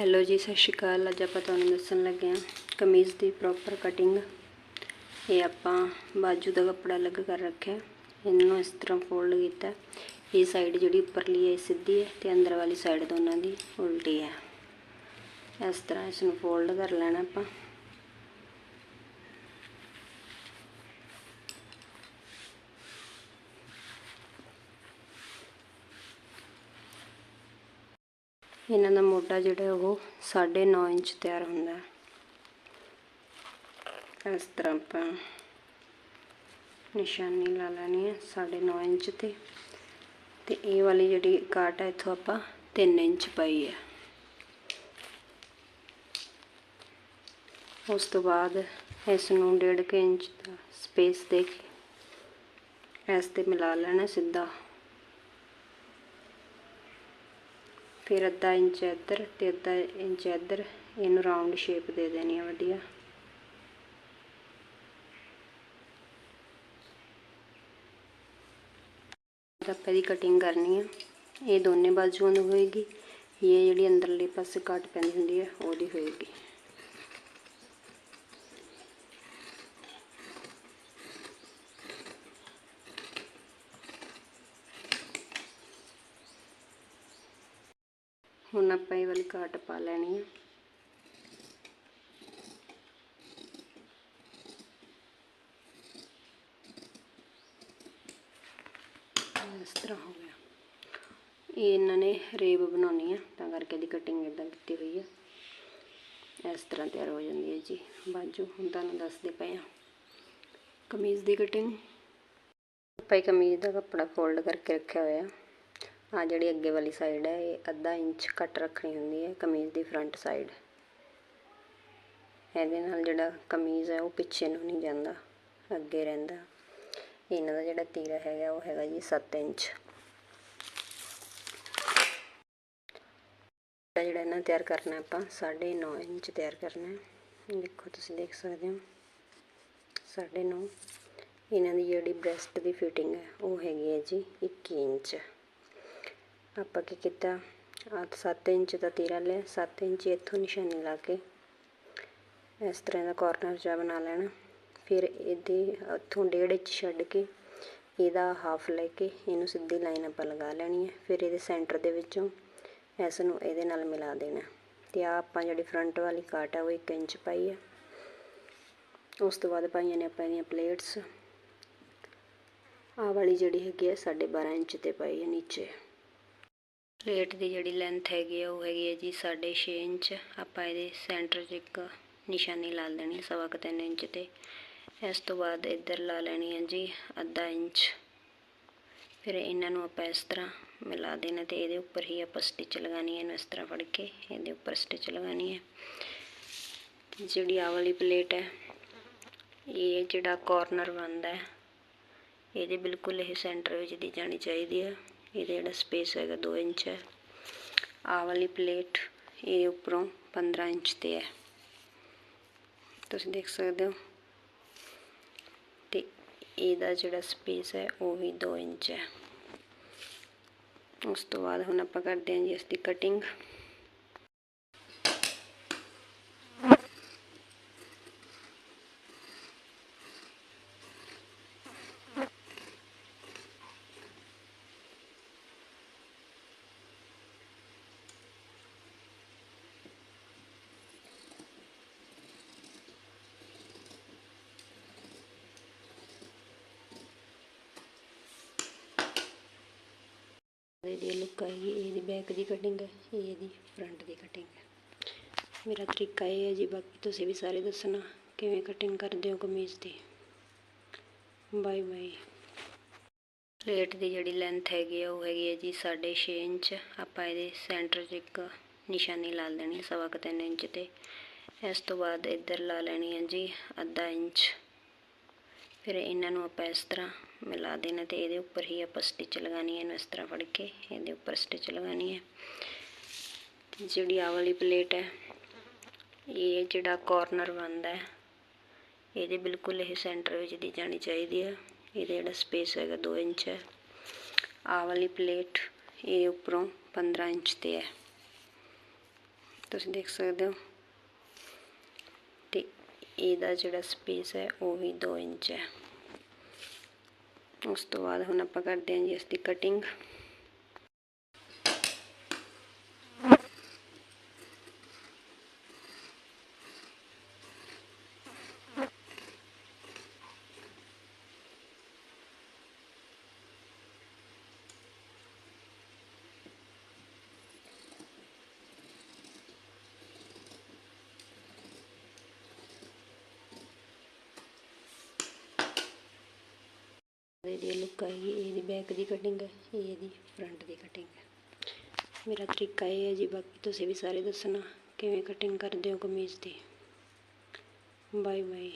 Hello ਜੀ, ਸਤਿ ਸ਼੍ਰੀ ਅਕਾਲ। ਅੱਜ ਆਪਾਂ ਤੁਹਾਨੂੰ ਦੱਸਣ ਲੱਗੇ ਹਾਂ ਕਮੀਜ਼ ਦੀ ਪ੍ਰੋਪਰ ਕਟਿੰਗ ਇਹ ਆਪਾਂ ਬਾਜੂ ਦਾ ਕੱਪੜਾ ਅਲੱਗ ਕਰ ਰੱਖਿਆ। ਇਹਨੂੰ ਇਸ ਤਰ੍ਹਾਂ ਫੋਲਡ ਕੀਤਾ। ਇਹ ਸਾਈਡ ਜਿਹੜੀ ਉੱਪਰਲੀ ਹੈ, ਇਹ ਸਿੱਧੀ ਹੈ ਤੇ ਅੰਦਰ ਵਾਲੀ ਸਾਈਡ ਦੋਨਾਂ ਦੀ ਉਲਟੀ ਹੈ। ਇਸ ਤਰ੍ਹਾਂ ਇਸ ਨੂੰ ਫੋਲਡ ਕਰ ਲੈਣਾ ਆਪਾਂ। ਇਹਨਾਂ ਦਾ ਮੋਢਾ ਜਿਹੜਾ ਉਹ 9.5 ਇੰਚ ਤਿਆਰ ਹੁੰਦਾ ਹੈ। ਇਸ ਤਰ੍ਹਾਂ ਆਪਾਂ ਨਿਸ਼ਾਨੀ ਲਾ ਲੈਣੀ ਹੈ 9.5 ਇੰਚ ਤੇ। ਤੇ ਇਹ ਵਾਲੀ ਜਿਹੜੀ ਕਾਟ ਹੈ, ਇੱਥੋਂ ਆਪਾਂ 3 ਇੰਚ ਪਾਈ ਹੈ। ਉਸ ਤੋਂ ਬਾਅਦ ਇਸ ਨੂੰ 1.5 ਇੰਚ ਦਾ ਸਪੇਸ ਦੇ ਕੇ ਇਸ ਤੇ ਮਿਲਾ ਲੈਣਾ ਸਿੱਧਾ। ਫਿਰ ਅੱਧਾ ਇੰਚ ਇੱਧਰ ਤੇ ਅੱਧਾ ਇੰਚ ਇੱਧਰ, ਇਹਨੂੰ ਰਾਉਂਡ ਸ਼ੇਪ ਦੇ ਦੇਣੀ ਆ, ਵਧੀਆ। ਆਪਾਂ ਦੀ ਕਟਿੰਗ ਕਰਨੀ ਆ। ਇਹ ਦੋਨੇ ਬਾਜੂਆਂ ਨੂੰ ਹੋਏਗੀ। ਇਹ ਜਿਹੜੀ ਅੰਦਰਲੇ ਪਾਸੇ ਕੱਟ ਪੈਂਦੀ ਹੁੰਦੀ ਹੈ ਉਹਦੀ ਹੋਏਗੀ। ਹੁਣ ਆਪਾਂ ਇਹ ਵਾਲੀ ਕਾਟ ਪਾ ਲੈਣੀ ਆ। ਇਸ ਤਰ੍ਹਾਂ ਹੋ ਗਿਆ। ਇਹ ਇਹਨਾਂ ਨੇ ਰੇਬ ਬਣਾਉਣੀ ਆ, ਤਾਂ ਕਰਕੇ ਇਹਦੀ ਕਟਿੰਗ ਇਦਾਂ ਕੀਤੀ ਹੋਈ ਆ। ਇਸ ਤਰ੍ਹਾਂ ਤਿਆਰ ਹੋ ਜਾਂਦੀ ਹੈ ਜੀ। ਬਾਜੂ, ਹੁਣ ਤੁਹਾਨੂੰ ਦੱਸਦੇ ਪਏ ਆ। ਕਮੀਜ਼ ਦੀ ਕਟਿੰਗ ਆਪਾਂ ਕਮੀਜ਼ ਦਾ ਕੱਪੜਾ ਫੋਲਡ ਕਰਕੇ ਰੱਖਿਆ ਹੋਇਆ। ਆ ਜਿਹੜੀ ਅੱਗੇ ਵਾਲੀ ਸਾਈਡ ਹੈ, ਇਹ ਅੱਧਾ ਇੰਚ ਕੱਟ ਰੱਖਣੀ ਹੁੰਦੀ ਹੈ, ਕਮੀਜ਼ ਦੀ ਫਰੰਟ ਸਾਈਡ ਇਹਦੇ ਨਾਲ ਜਿਹੜਾ ਕਮੀਜ਼ ਹੈ, ਉਹ ਪਿੱਛੇ ਨੂੰ ਨਹੀਂ ਜਾਂਦਾ, ਅੱਗੇ ਰਹਿੰਦਾ। ਇਹਨਾਂ ਦਾ ਜਿਹੜਾ ਤੀਰਾ ਹੈਗਾ, ਉਹ ਹੈਗਾ ਜੀ 7 ਇੰਚ। ਜਿਹੜਾ ਇਹਨਾਂ ਤਿਆਰ ਕਰਨਾ ਆਪਾਂ 9.5 ਇੰਚ ਤਿਆਰ ਕਰਨਾ ਹੈ। ਦੇਖੋ, ਤੁਸੀਂ ਦੇਖ ਸਕਦੇ ਹੋ। 9.5 ਇਹਨਾਂ ਦੀ ਜਿਹੜੀ ਬ੍ਰੈਸਟ ਦੀ ਫਿਟਿੰਗ ਹੈ, ਉਹ ਹੈਗੀ ਹੈ ਜੀ 21 ਇੰਚ। ਆਪਾਂ ਕੀ ਕੀਤਾ? ਆ 7 ਇੰਚ ਦਾ ਤੀਰਾ ਲਿਆ। 7 ਇੰਚ ਇੱਥੋਂ ਨਿਸ਼ਾਨੀ ਲਾ ਕੇ ਇਸ ਤਰ੍ਹਾਂ ਦਾ ਕਾਰਨਰ ਜਿਹਾ ਬਣਾ ਲੈਣਾ। ਫਿਰ ਇਹਦੇ ਇੱਥੋਂ ਡੇਢ ਇੰਚ ਛੱਡ ਕੇ ਇਹਦਾ ਹਾਫ ਲੈ ਕੇ ਇਹਨੂੰ ਸਿੱਧੀ ਲਾਈਨ ਆਪਾਂ ਲਗਾ ਲੈਣੀ ਹੈ। ਫਿਰ ਇਹਦੇ ਸੈਂਟਰ ਦੇ ਵਿੱਚੋਂ ਇਸ ਨੂੰ ਇਹਦੇ ਨਾਲ ਮਿਲਾ ਦੇਣਾ। ਤੇ ਆ ਆਪਾਂ ਜਿਹੜੀ ਫਰੰਟ ਵਾਲੀ ਕਾਟ ਆ, ਉਹ 1 ਇੰਚ ਪਾਈ ਹੈ ਉਸ ਤੋਂ ਬਾਅਦ ਪਾਈਆਂ ਨੇ ਆਪਾਂ ਇਹਦੀਆਂ ਪਲੇਟਸ ਆ ਵਾਲੀ ਜਿਹੜੀ ਹੈਗੀ ਹੈ 12.5 ਇੰਚ ਤੇ ਪਾਈ ਹੈ ਨੀਚੇ। ਪਲੇਟ ਦੀ ਜਿਹੜੀ ਲੈਂਥ ਹੈਗੀ ਆ, ਉਹ ਹੈਗੀ ਹੈ ਜੀ 6.5 ਇੰਚ। ਆਪਾਂ ਇਹਦੇ ਸੈਂਟਰ 'ਚ ਇੱਕ ਨਿਸ਼ਾਨੀ ਲਾ ਲੈਣੀ ਸਵਾ ਕੁ ਤਿੰਨ ਇੰਚ ਤੇ। ਇਸ ਤੋਂ ਬਾਅਦ ਇੱਧਰ ਲਾ ਲੈਣੀ ਹੈ ਜੀ ਅੱਧਾ ਇੰਚ। ਫਿਰ ਇਹਨਾਂ ਨੂੰ ਆਪਾਂ ਇਸ ਤਰ੍ਹਾਂ ਮਿਲਾ ਦੇਣਾ ਤੇ ਇਹਦੇ ਉੱਪਰ ਹੀ ਆਪਾਂ ਸਟਿਚ ਲਗਾਣੀ ਹੈ ਇਹਨੂੰ ਇਸ ਤਰ੍ਹਾਂ ਫੜ ਕੇ। ਇਹਦੇ ਉੱਪਰ ਸਟਿਚ ਲਗਾਣੀ ਹੈ ਜਿਹੜੀ ਆ ਵਾਲੀ ਪਲੇਟ ਹੈ, ਇਹ ਜਿਹੜਾ ਕਾਰਨਰ ਬਣਦਾ ਹੈ, ਇਹਦੇ ਬਿਲਕੁਲ ਇਹ ਸੈਂਟਰ ਵਿੱਚ ਦੀ ਜਾਣੀ ਚਾਹੀਦੀ ਹੈ ਇਹਦਾ ਜਿਹੜਾ ਸਪੇਸ ਹੈਗਾ 2 ਇੰਚ ਹੈ। ਆਹ ਵਾਲੀ ਪਲੇਟ ਇਹ ਉੱਪਰੋਂ 15 ਇੰਚ ਤੇ ਹੈ। ਤੁਸੀਂ ਦੇਖ ਸਕਦੇ ਹੋ। ਤੇ ਇਹਦਾ ਜਿਹੜਾ ਸਪੇਸ ਹੈ ਉਹ ਵੀ 2 ਇੰਚ ਹੈ। ਉਸ ਤੋਂ ਬਾਅਦ ਹੁਣ ਆਪਾਂ ਕਰਦੇ ਹਾਂ ਜੀ ਇਸ ਦੀ ਕਟਿੰਗ ਇਹਦੀ ਲੁੱਕ ਆਏਗੀ ਇਹਦੀ ਬੈਕ ਦੀ ਕਟਿੰਗ ਹੈ ਇਹ ਇਹਦੀ ਫਰੰਟ ਦੀ ਕਟਿੰਗ ਹੈ ਮੇਰਾ ਤਰੀਕਾ ਇਹ ਹੈ ਜੀ, ਬਾਕੀ ਤੁਸੀਂ ਵੀ ਸਾਰੇ ਦੱਸਣਾ, ਕਿਵੇਂ ਕਟਿੰਗ ਕਰਦੇ ਹੋ ਕਮੀਜ਼ ਦੀ। ਬਾਈ ਬਾਈ ਪਲੇਟ ਦੀ ਜਿਹੜੀ ਲੈਂਥ ਹੈਗੀ ਆ, ਉਹ ਹੈਗੀ ਹੈ ਜੀ 6.5 ਇੰਚ। ਆਪਾਂ ਇਹਦੇ ਸੈਂਟਰ 'ਚ ਇੱਕ ਨਿਸ਼ਾਨੀ ਲਾ ਲੈਣੀ ਸਵਾ ਕੁ ਤਿੰਨ ਇੰਚ ਤੇ। ਇਸ ਤੋਂ ਬਾਅਦ ਇੱਧਰ ਲਾ ਲੈਣੀ ਹੈ ਜੀ ਅੱਧਾ ਇੰਚ। ਫਿਰ ਇਹਨਾਂ ਨੂੰ ਆਪਾਂ ਇਸ ਤਰ੍ਹਾਂ ਮਿਲਾ ਦੇਣਾ ਤੇ ਇਹਦੇ ਉੱਪਰ ਹੀ ਆਪਾਂ ਸਟਿਚ ਲਗਾਣੀ ਹੈ ਇਹਨੂੰ ਇਸ ਤਰ੍ਹਾਂ ਫੜ ਕੇ, ਇਹਦੇ ਉੱਪਰ ਸਟਿਚ ਲਗਾਣੀ ਹੈ। ਜਿਹੜੀ ਆ ਵਾਲੀ ਪਲੇਟ ਹੈ, ਇਹ ਜਿਹੜਾ ਕਾਰਨਰ ਬਣਦਾ ਹੈ, ਇਹਦੇ ਬਿਲਕੁਲ ਇਹ ਸੈਂਟਰ ਵਿੱਚ ਦੀ ਜਾਣੀ ਚਾਹੀਦੀ ਹੈ। ਇਹਦਾ ਜਿਹੜਾ ਸਪੇਸ ਹੈਗਾ 2 ਇੰਚ ਹੈ। ਆ ਵਾਲੀ ਪਲੇਟ ਇਹ ਉੱਪਰੋਂ 15 ਇੰਚ ਤੇ ਹੈ। ਤੁਸੀਂ ਦੇਖ ਸਕਦੇ ਹੋ। ਇਹਦਾ ਜਿਹੜਾ ਸਪੇਸ ਹੈ ਉਹ ਵੀ 2 ਇੰਚ ਹੈ। ਉਸ ਤੋਂ ਬਾਅਦ ਹੁਣ ਆਪਾਂ ਕਰਦੇ ਹਾਂ ਜੀ ਇਸ ਦੀ ਕਟਿੰਗ ਇਹਦੀ ਲੁੱਕ ਆਏਗੀ ਇਹਦੀ ਬੈਕ ਦੀ ਕਟਿੰਗ ਹੈ ਇਹ ਇਹਦੀ ਫਰੰਟ ਦੀ ਕਟਿੰਗ ਹੈ ਮੇਰਾ ਤਰੀਕਾ ਇਹ ਹੈ ਜੀ, ਬਾਕੀ ਤੁਸੀਂ ਵੀ ਸਾਰੇ ਦੱਸਣਾ ਕਿਵੇਂ ਕਟਿੰਗ ਕਰਦੇ ਹੋ ਕਮੀਜ਼ ਦੀ ਬਾਏ ਬਾਏ